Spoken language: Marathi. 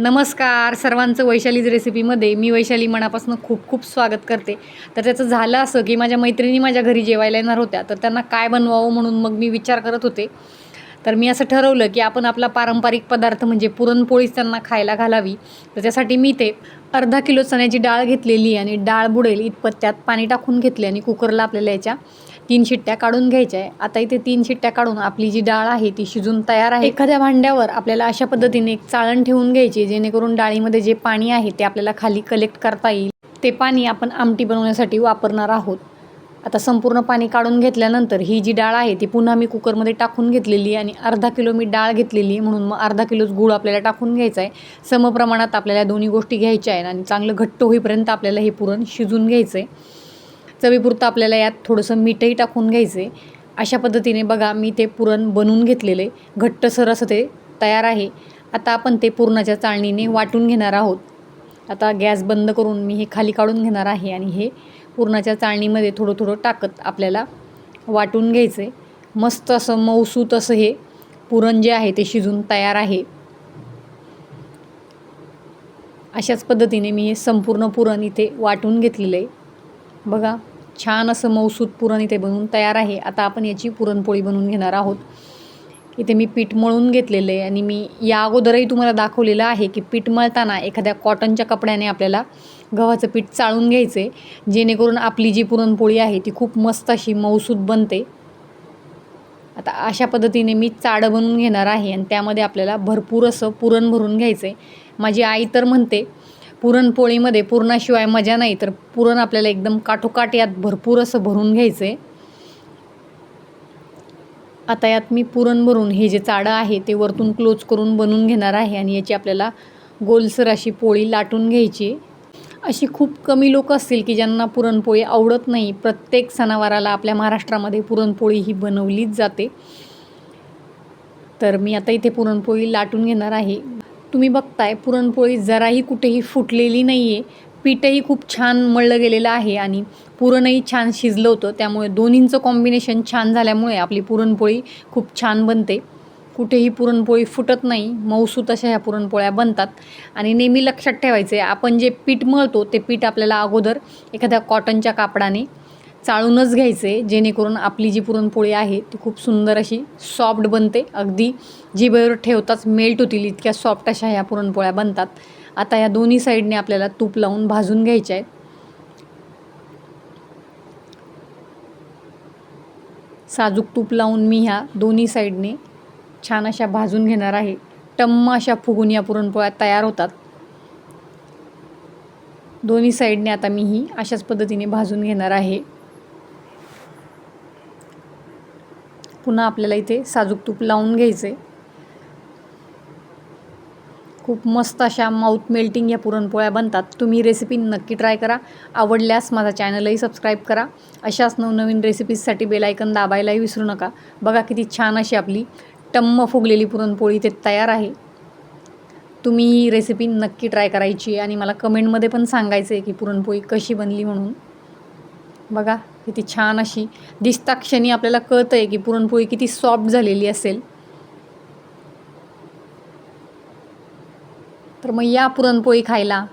नमस्कार सर्वांचं वैशालीज रेसिपीमध्ये मी वैशाली मनापासून खूप खूप स्वागत करते. तर त्याचं झालं असं की माझ्या मैत्रिणी माझ्या घरी जेवायला येणार होत्या तर त्यांना काय बनवावं म्हणून मग मी विचार करत होते. तर मी असं ठरवलं की आपण आपला पारंपरिक पदार्थ म्हणजे पुरणपोळीच त्यांना खायला घालावी. तर त्यासाठी मी ते अर्धा किलो चण्याची डाळ घेतलेली आणि डाळ बुडेल इतपत त्यात पाणी टाकून घेतले आणि कुकरला आपल्याला याच्या तीन शिट्ट्या काढून घ्यायच्या आहे. आता इथे तीन शिट्ट्या काढून आपली जी डाळ आहे ती शिजून तयार आहे. एखाद्या भांड्यावर आपल्याला अशा पद्धतीने एक चाळण ठेवून घ्यायची जेणेकरून डाळीमध्ये जे पाणी आहे ते आपल्याला खाली कलेक्ट करता येईल. ते पाणी आपण आमटी बनवण्यासाठी वापरणार आहोत. आता संपूर्ण पाणी काढून घेतल्यानंतर ही जी डाळ आहे ती पुन्हा मी कुकरमध्ये टाकून घेतलेली आणि अर्धा किलो मी डाळ घेतलेली म्हणून मग अर्धा किलोच गूळ आपल्याला टाकून घ्यायचा आहे. समप्रमाणात आपल्याला दोन्ही गोष्टी घ्यायच्या आहेत आणि चांगलं घट्ट होईपर्यंत आपल्याला हे पुरण शिजून घ्यायचं आहे चवीपुरतं आपल्याला यात थोडंसं मीठही टाकून घ्यायचं आहे अशा पद्धतीने बघा मी ते पुरण बनवून घेतलेलं. आहे घट्टसर असं ते तयार आहे. आता आपण ते पुरणाच्या चाळणीने वाटून घेणार आहोत. आता गॅस बंद करून मी हे खाली काढून घेणार आहे आणि हे पुरणाच्या चाळणीमध्ये थोडं थोडं टाकत आपल्याला वाटून घ्यायचं आहे मस्त असं मऊसूत असं हे पुरण जे आहे ते शिजून तयार आहे. अशाच पद्धतीने मी हे संपूर्ण पुरण इथे वाटून घेतलेलं आहे बघा छान असं मऊसूत पुरण इथे बनवून तयार आहे. आता आपण याची पुरणपोळी बनवून घेणार आहोत. इथे मी पीठ मळून घेतलेलं आहे आणि मी या अगोदरही तुम्हाला दाखवलेलं आहे की पीठ मळताना एखाद्या कॉटनच्या कपड्याने आपल्याला गव्हाचं पीठ चाळून घ्यायचं आहे जेणेकरून आपली जी पुरणपोळी आहे ती खूप मस्त अशी मऊसूत बनते. आता अशा पद्धतीने मी चाडं बनवून घेणार आहे आणि त्यामध्ये आपल्याला भरपूर असं पुरण भरून घ्यायचं आहे माझी आई तर म्हणते पुरणपोळीमध्ये पुरणाशिवाय मजा नाही तर पुरण आपल्याला एकदम काठोकाठ यात भरपूर असं भरून घ्यायचं आहे आता यात मी पुरण भरून हे जे चाडं आहे ते वरतून क्लोज करून बनवून घेणार आहे आणि याची आपल्याला गोलसर अशी पोळी लाटून घ्यायची. अशी खूप कमी लोक असतील की ज्यांना पुरणपोळी आवडत नाही. प्रत्येक सणावाराला आपल्या महाराष्ट्रामध्ये पुरणपोळी ही बनवलीच जाते. तर मी आता इथे पुरणपोळी लाटून घेणार आहे. तुम्ही बघताय पुरणपोळी जराही कुठेही फुटलेली नाही आहे पीठही खूप छान मळलं गेलेलं आहे आणि पुरणही छान शिजलं होतं. त्यामुळे दोन्हींचं कॉम्बिनेशन छान झाल्यामुळे आपली पुरणपोळी खूप छान बनते. कुठेही पुरणपोळी फुटत नाही मऊसूत अशा ह्या पुरणपोळ्या बनतात. आणि नेहमी लक्षात ठेवायचं आहे आपण जे पीठ मळतो ते पीठ आपल्याला अगोदर एखाद्या कॉटनच्या कापडाने चाळूनच घ्यायचे जेणेकरून आपली जी पुरणपोळी आहे ती खूप सुंदर अशी सॉफ्ट बनते. अगदी जिभेवर ठेवताच मेल्ट होतील इतक्या सॉफ्ट अशा ह्या पुरणपोळ्या बनतात. आता या दोन्ही साईडने आपल्याला तूप लावून भाजून घ्यायच्या आहेत. साजूक तूप लावून मी ह्या दोन्ही साईडने छान अशा भाजून घेणार आहे. टम्म अशा फुगून या पुरणपोळ्या तयार होतात. दोन्ही साईडने आता मी ही अशाच पद्धतीने भाजून घेणार आहे. पुन्हा आपल्याला इथे साजूक तूप लावून घ्यायचं आहे खूप मस्त अशा माउथ मेल्टिंग या पुरणपोळ्या बनतात. तुम्ही रेसिपी नक्की ट्राय करा. आवडल्यास माझा चॅनलही सबस्क्राईब करा. अशाच नवनवीन रेसिपीजसाठी बेलायकन दाबायलाही विसरू नका. बघा किती छान अशी आपली टम्म फुगलेली पुरणपोळी ते तयार आहे. तुम्ही ही रेसिपी नक्की ट्राय करायची आहे आणि मला कमेंटमध्ये पण सांगायचं आहे की पुरणपोळी कशी बनली म्हणून. बघा किती छान अशी दिसता क्षणी आपल्याला कळतं आहे की पुरणपोळी किती सॉफ्ट झालेली असेल. तर मग या पुरणपोळी खायला